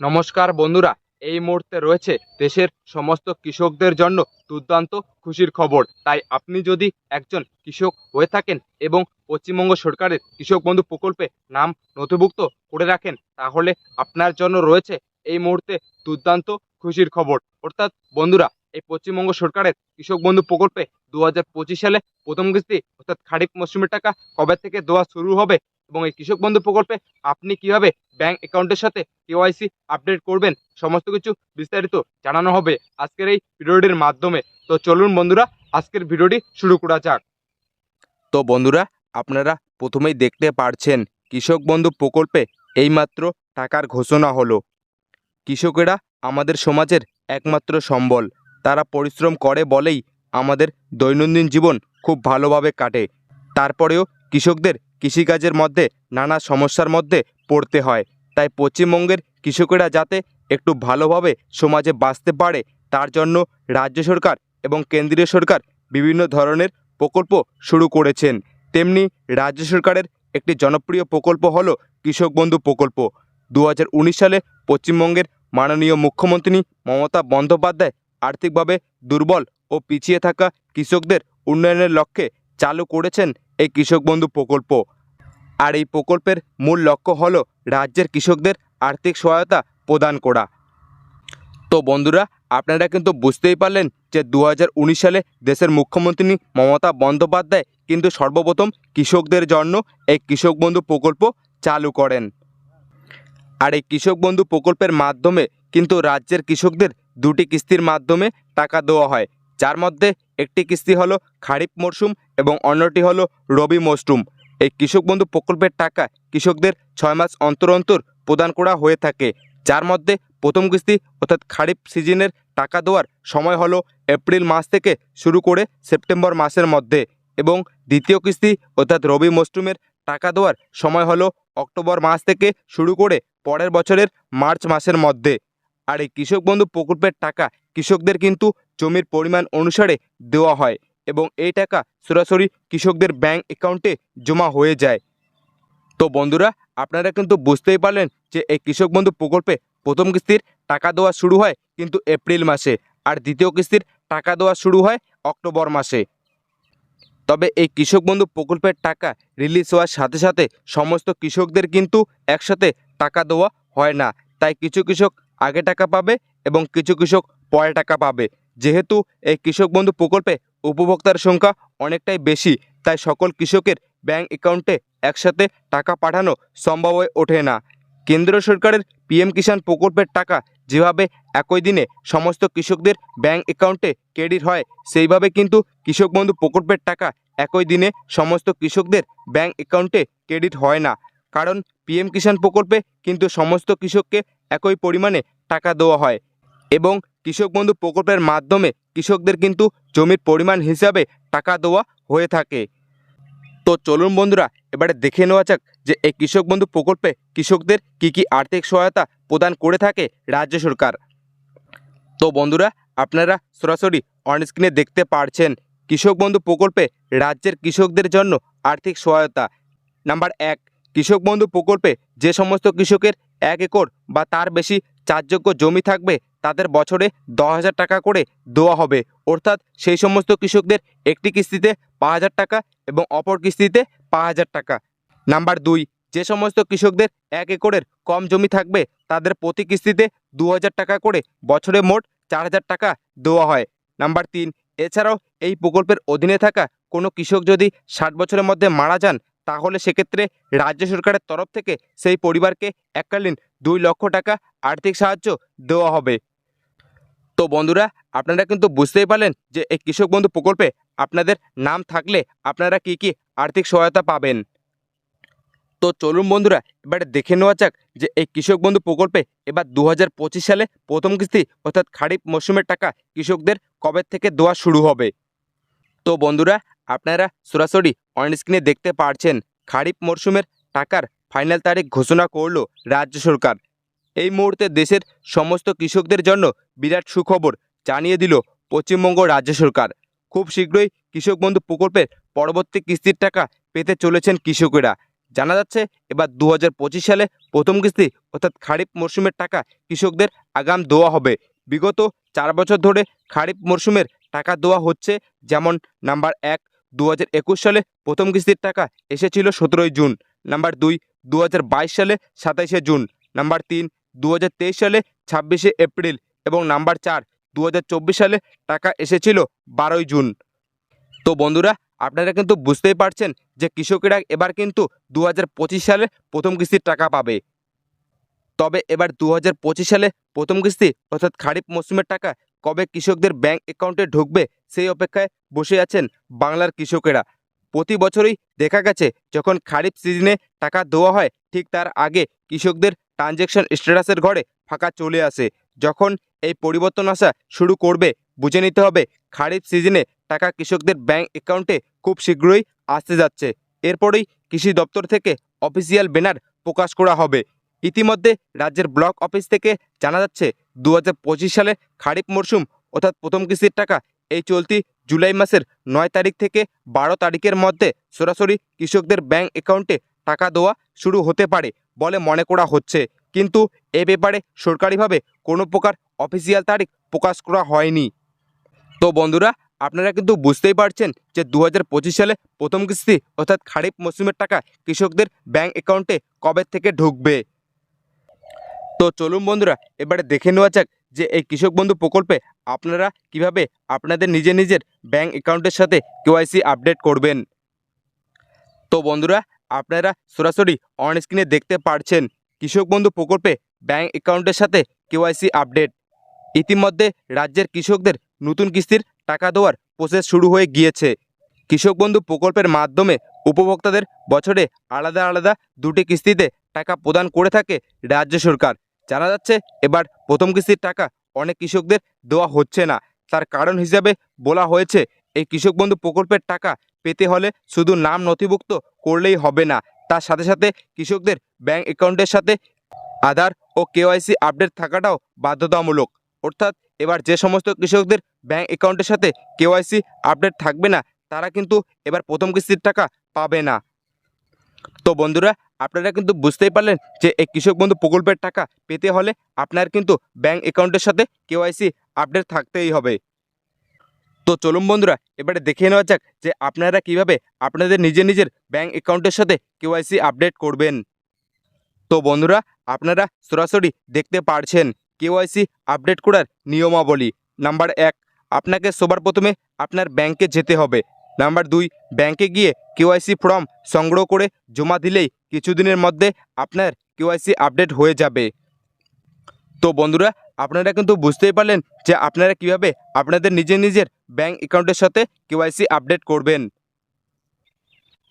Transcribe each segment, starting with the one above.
নমস্কার বন্ধুরা, এই মুহূর্তে রয়েছে দেশের সমস্ত কৃষকদের জন্য দুর্দান্ত খুশির খবর। তাই আপনি যদি একজন কৃষক হয়ে থাকেন এবং পশ্চিমবঙ্গ সরকারের কৃষক বন্ধু প্রকল্পে নাম নথিভুক্ত করে রাখেন, তাহলে আপনার জন্য রয়েছে এই মুহূর্তে দুর্দান্ত খুশির খবর। অর্থাৎ বন্ধুরা, এই পশ্চিমবঙ্গ সরকারের কৃষক বন্ধু প্রকল্পে দু হাজার পঁচিশ সালে প্রথম কিস্তি, অর্থাৎ খারিফ মৌসুমের টাকা কবে থেকে দেওয়া শুরু হবে এবং এই কৃষক বন্ধু প্রকল্পে আপনি কীভাবে ব্যাংক অ্যাকাউন্টের সাথে কেওয়াইসি আপডেট করবেন, সমস্ত কিছু বিস্তারিত জানানো হবে আজকের এই ভিডিওটির মাধ্যমে। তো চলুন বন্ধুরা, আজকের ভিডিওটি শুরু করা যাক। তো বন্ধুরা, আপনারা প্রথমেই দেখতে পারছেন কৃষক বন্ধু প্রকল্পে এইমাত্র টাকার ঘোষণা হলো। কৃষকেরা আমাদের সমাজের একমাত্র সম্বল। তারা পরিশ্রম করে বলেই আমাদের দৈনন্দিন জীবন খুব ভালোভাবে কাটে। তারপরেও কৃষকদের কৃষিকাজের মধ্যে, নানা সমস্যার মধ্যে পড়তে হয়। তাই পশ্চিমবঙ্গের কৃষকেরা যাতে একটু ভালোভাবে সমাজে বাঁচতে পারে, তার জন্য রাজ্য সরকার এবং কেন্দ্রীয় সরকার বিভিন্ন ধরনের প্রকল্প শুরু করেছেন। তেমনি রাজ্য সরকারের একটি জনপ্রিয় প্রকল্প হলো কৃষক বন্ধু প্রকল্প। দু হাজার উনিশ সালে পশ্চিমবঙ্গের মাননীয় মুখ্যমন্ত্রী মমতা বন্দ্যোপাধ্যায় আর্থিকভাবে দুর্বল ও পিছিয়ে থাকা কৃষকদের উন্নয়নের লক্ষ্যে চালু করেছেন এই কৃষক বন্ধু প্রকল্প। আর এই প্রকল্পের মূল লক্ষ্য হলো রাজ্যের কৃষকদের আর্থিক সহায়তা প্রদান করা। তো বন্ধুরা, আপনারা কিন্তু বুঝতেই পারলেন যে দু হাজার উনিশ সালে দেশের মুখ্যমন্ত্রী মমতা বন্দ্যোপাধ্যায় কিন্তু সর্বপ্রথম কৃষকদের জন্য এই কৃষক বন্ধু প্রকল্প চালু করেন। আর এই কৃষক বন্ধু প্রকল্পের মাধ্যমে কিন্তু রাজ্যের কৃষকদের দুটি কিস্তির মাধ্যমে টাকা দেওয়া হয়। যার মধ্যে একটি কিস্তি হলো খারিফ মরশুম এবং অন্যটি হলো রবি মরশুম এই কৃষক বন্ধু প্রকল্পের টাকা কৃষকদের ছয় মাস অন্তর অন্তর প্রদান করা হয়ে থাকে, যার মধ্যে প্রথম কিস্তি অর্থাৎ খারিফ সিজনের টাকা দেওয়ার সময় হলো এপ্রিল মাস থেকে শুরু করে সেপ্টেম্বর মাসের মধ্যে এবং দ্বিতীয় কিস্তি অর্থাৎ রবি মরশুমের টাকা দেওয়ার সময় হলো অক্টোবর মাস থেকে শুরু করে পরের বছরের মার্চ মাসের মধ্যে। আর এই কৃষক বন্ধু প্রকল্পের টাকা কৃষকদের কিন্তু জমির পরিমাণ অনুসারে দেওয়া হয়। এবং এই টাকা সরাসরি কৃষকদের ব্যাংক অ্যাকাউন্টে জমা হয়ে যায়। তো বন্ধুরা, আপনারা কিন্তু বুঝতেই পারলেন যে এই কৃষক বন্ধু প্রকল্পে প্রথম কিস্তির টাকা দেওয়া শুরু হয় কিন্তু এপ্রিল মাসে আর দ্বিতীয় কিস্তির টাকা দেওয়া শুরু হয় অক্টোবর মাসে। তবে এই কৃষক বন্ধু প্রকল্পের টাকা রিলিজ হওয়ার সাথে সাথে সমস্ত কৃষকদের কিন্তু একসাথে টাকা দেওয়া হয় না। তাই কিছু কৃষক আগে টাকা পাবে এবং কিছু কৃষক পরে টাকা পাবে। যেহেতু এই কৃষক বন্ধু প্রকল্পে উপভোক্তার সংখ্যা অনেকটাই বেশি, তাই সকল কৃষকের ব্যাংক অ্যাকাউন্টে একসাথে টাকা পাঠানো সম্ভব হয়ে ওঠে না। কেন্দ্র সরকারের পিএম কিষাণ প্রকল্পের টাকা যেভাবে একই দিনে সমস্ত কৃষকদের ব্যাংক অ্যাকাউন্টে ক্রেডিট হয়, সেইভাবে কিন্তু কৃষক বন্ধু প্রকল্পের টাকা একই দিনে সমস্ত কৃষকদের ব্যাংক অ্যাকাউন্টে ক্রেডিট হয় না। কারণ পিএম কিষাণ প্রকল্পে কিন্তু সমস্ত কৃষককে একই পরিমাণে টাকা দেওয়া হয় এবং কৃষক বন্ধু প্রকল্পের মাধ্যমে কৃষকদের কিন্তু জমির পরিমাণ হিসাবে টাকা দেওয়া হয়ে থাকে। তো চলুন বন্ধুরা, এবারে দেখে নেওয়া যাক যে এই কৃষক বন্ধু প্রকল্পে কৃষকদের কি কি আর্থিক সহায়তা প্রদান করে থাকে রাজ্য সরকার। তো বন্ধুরা, আপনারা সরাসরি অন স্ক্রিনে দেখতে পারছেন কৃষক বন্ধু প্রকল্পে রাজ্যের কৃষকদের জন্য আর্থিক সহায়তা। নাম্বার এক, কৃষক বন্ধু প্রকল্পে যে সমস্ত কৃষকের এক একর বা তার বেশি চাষযোগ্য জমি থাকবে তাদের বছরে দশ হাজার টাকা করে দেওয়া হবে। অর্থাৎ সেই সমস্ত কৃষকদের একটি কিস্তিতে পাঁচ হাজার টাকা এবং অপর কিস্তিতে পাঁচ হাজার টাকা। নাম্বার দুই, যে সমস্ত কৃষকদের এক একরের কম জমি থাকবে, তাদের প্রতি কিস্তিতে দু হাজার টাকা করে বছরে মোট চার হাজার টাকা দেওয়া হয়। নাম্বার তিন, এছাড়াও এই প্রকল্পের অধীনে থাকা কোনো কৃষক যদি ষাট বছরের মধ্যে মারা যান, তাহলে সেক্ষেত্রে রাজ্য সরকারের তরফ থেকে সেই পরিবারকে এককালীন দুই লক্ষ টাকা আর্থিক সাহায্য দেওয়া হবে। তো বন্ধুরা, আপনারা কিন্তু বুঝতেই পারলেন যে এই কৃষক বন্ধু প্রকল্পে আপনাদের নাম থাকলে আপনারা কি কি আর্থিক সহায়তা পাবেন। তো চলুন বন্ধুরা, এবারে দেখে নেওয়া যাক যে এই কৃষক বন্ধু প্রকল্পে এবার দু হাজার পঁচিশ সালে প্রথম কিস্তি অর্থাৎ খারিফ মরশুমের টাকা কৃষকদের কবে থেকে দেওয়া শুরু হবে? তো বন্ধুরা, আপনারা সরাসরি অন স্ক্রিনে দেখতে পারছেন, খারিফ মরশুমের টাকার ফাইনাল তারিখ ঘোষণা করল রাজ্য সরকার। এই মুহূর্তে দেশের সমস্ত কৃষকদের জন্য বিরাট সুখবর জানিয়ে দিল পশ্চিমবঙ্গ রাজ্য সরকার। খুব শীঘ্রই কৃষক বন্ধু প্রকল্পের পরবর্তী কিস্তির টাকা পেতে চলেছেন কৃষকেরা। জানা যাচ্ছে, এবার দু হাজার পঁচিশ সালে প্রথম কিস্তি অর্থাৎ খারিফ মরশুমের টাকা কৃষকদের আগাম দেওয়া হবে। বিগত চার বছর ধরে খারিফ মরশুমের টাকা দেওয়া হচ্ছে, যেমন নাম্বার এক দু একুশ সালে প্রথম কিস্তির টাকা এসেছিল সতেরোই জুন। নাম্বার দুই দু সালে সাতাইশে জুন। নাম্বার তিন দু হাজার তেইশ সালে ছাব্বিশে এপ্রিল এবং নাম্বার চার দু সালে টাকা এসেছিল বারোই জুন। তো বন্ধুরা, আপনারা কিন্তু বুঝতেই পারছেন যে কৃষকেরা এবার কিন্তু দু হাজার পঁচিশ সালে প্রথম কিস্তির টাকা পাবে। তবে এবার দু হাজার পঁচিশ সালে প্রথম কিস্তি অর্থাৎ খারিফ মৌসুমের টাকা কবে কৃষকদের ব্যাংক অ্যাকাউন্টে ঢুকবে সেই অপেক্ষায় বসে আছেন বাংলার কৃষকেরা। প্রতি বছরই দেখা গেছে যখন খারিফ সিজনে টাকা দেওয়া হয় ঠিক তার আগে কৃষকদের ট্রানজ্যাকশন স্ট্যাটাসের ঘরে ফাঁকা চলে আসে। যখন এই পরিবর্তন আসা শুরু করবে, বুঝে নিতে হবে খারিফ সিজনে টাকা কৃষকদের ব্যাংক অ্যাকাউন্টে খুব শীঘ্রই আসতে যাচ্ছে। এরপরেই কৃষি দপ্তর থেকে অফিসিয়াল ব্যানার প্রকাশ করা হবে। ইতিমধ্যে রাজ্যের ব্লক অফিস থেকে জানা যাচ্ছে দু হাজার পঁচিশ সালে খারিফ মরশুম অর্থাৎ প্রথম কিস্তির টাকা এই চলতি জুলাই মাসের নয় তারিখ থেকে বারো তারিখের মধ্যে সরাসরি কৃষকদের ব্যাংক অ্যাকাউন্টে টাকা দেওয়া শুরু হতে পারে বলে মনে করা হচ্ছে। কিন্তু এ ব্যাপারে সরকারিভাবে কোনো প্রকার অফিসিয়াল তারিখ প্রকাশ করা হয়নি। তো বন্ধুরা, আপনারা কিন্তু বুঝতেই পারছেন যে দু হাজার পঁচিশ সালে প্রথম কিস্তি অর্থাৎ খারিফ মৌসুমের টাকা কৃষকদের ব্যাংক অ্যাকাউন্টে কবে থেকে ঢুকবে? তো চলুন বন্ধুরা, এবারে দেখে নেওয়া যাক যে এই কৃষক বন্ধু প্রকল্পে আপনারা কীভাবে আপনাদের নিজের নিজের ব্যাংক অ্যাকাউন্টের সাথে কেওয়াইসি আপডেট করবেন। তো বন্ধুরা আপনারা সরাসরি অন স্ক্রিনে দেখতে পারছেন কৃষক বন্ধু প্রকল্পে ব্যাংক অ্যাকাউন্টের সাথে কেওয়াইসি আপডেট ইতিমধ্যে রাজ্যের কৃষকদের নতুন কিস্তির টাকা দেওয়ার প্রসেস শুরু হয়ে গিয়েছে। কৃষক বন্ধু প্রকল্পের মাধ্যমে উপভোক্তাদের বছরে আলাদা আলাদা দুটি কিস্তিতে টাকা প্রদান করে থাকে রাজ্য সরকার। জানা যাচ্ছে, এবার প্রথম কিস্তির টাকা অনেক কৃষকদের দেওয়া হচ্ছে না। তার কারণ হিসাবে বলা হয়েছে এই কৃষক বন্ধু প্রকল্পের টাকা পেতে হলে শুধু নাম নথিভুক্ত করলেই হবে না। তার সাথে সাথে কৃষকদের ব্যাংক অ্যাকাউন্টের সাথে আধার ও কেওয়াইসি আপডেট থাকাটাও বাধ্যতামূলক। অর্থাৎ এবার যে সমস্ত কৃষকদের ব্যাংক অ্যাকাউন্টের সাথে কেওয়াইসি আপডেট থাকবে না, তারা কিন্তু এবার প্রথম কিস্তির টাকা পাবে না। তো বন্ধুরা, আপনারা কিন্তু বুঝতেই পারলেন যে এই কৃষক বন্ধু প্রকল্পের টাকা পেতে হলে আপনার কিন্তু ব্যাংক অ্যাকাউন্টের সাথে কেওয়াইসি আপডেট থাকতেই হবে। তো চলুন বন্ধুরা, এবারে দেখে নেওয়া যাক যে আপনারা কীভাবে আপনাদের নিজের নিজের ব্যাঙ্ক অ্যাকাউন্টের সাথে কেওয়াইসি আপডেট করবেন। তো বন্ধুরা, আপনারা সরাসরি দেখতে পারছেন কেওয়াইসি আপডেট করার নিয়মাবলী। নাম্বার এক, আপনাকে সবার প্রথমে আপনার ব্যাংকে যেতে হবে। নাম্বার দুই ব্যাংকে গিয়ে কেওয়াইসি ফর্ম সংগ্রহ করে জমা দিলেই কিছুদিনের মধ্যে আপনার কেওয়াইসি আপডেট হয়ে যাবে। তো বন্ধুরা আপনারা কিন্তু বুঝতেই পারলেন যে আপনারা কীভাবে আপনাদের নিজের নিজের ব্যাংক অ্যাকাউন্টের সাথে কেওয়াইসি আপডেট করবেন।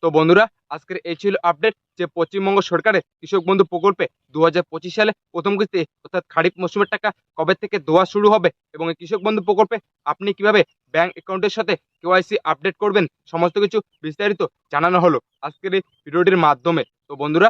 তো বন্ধুরা, আজকের এই ছিল আপডেট যে পশ্চিমবঙ্গ সরকারের কৃষক বন্ধু প্রকল্পে দু হাজার পঁচিশ সালে প্রথম কিস্তি, অর্থাৎ খারিফ মৌসুমের টাকা কবে থেকে দেওয়া শুরু হবে এবং এই কৃষক বন্ধু প্রকল্পে আপনি কীভাবে ব্যাংক অ্যাকাউন্টের সাথে কেওয়াইসি আপডেট করবেন, সমস্ত কিছু বিস্তারিত জানানো হলো আজকের এই ভিডিওটির মাধ্যমে। তো বন্ধুরা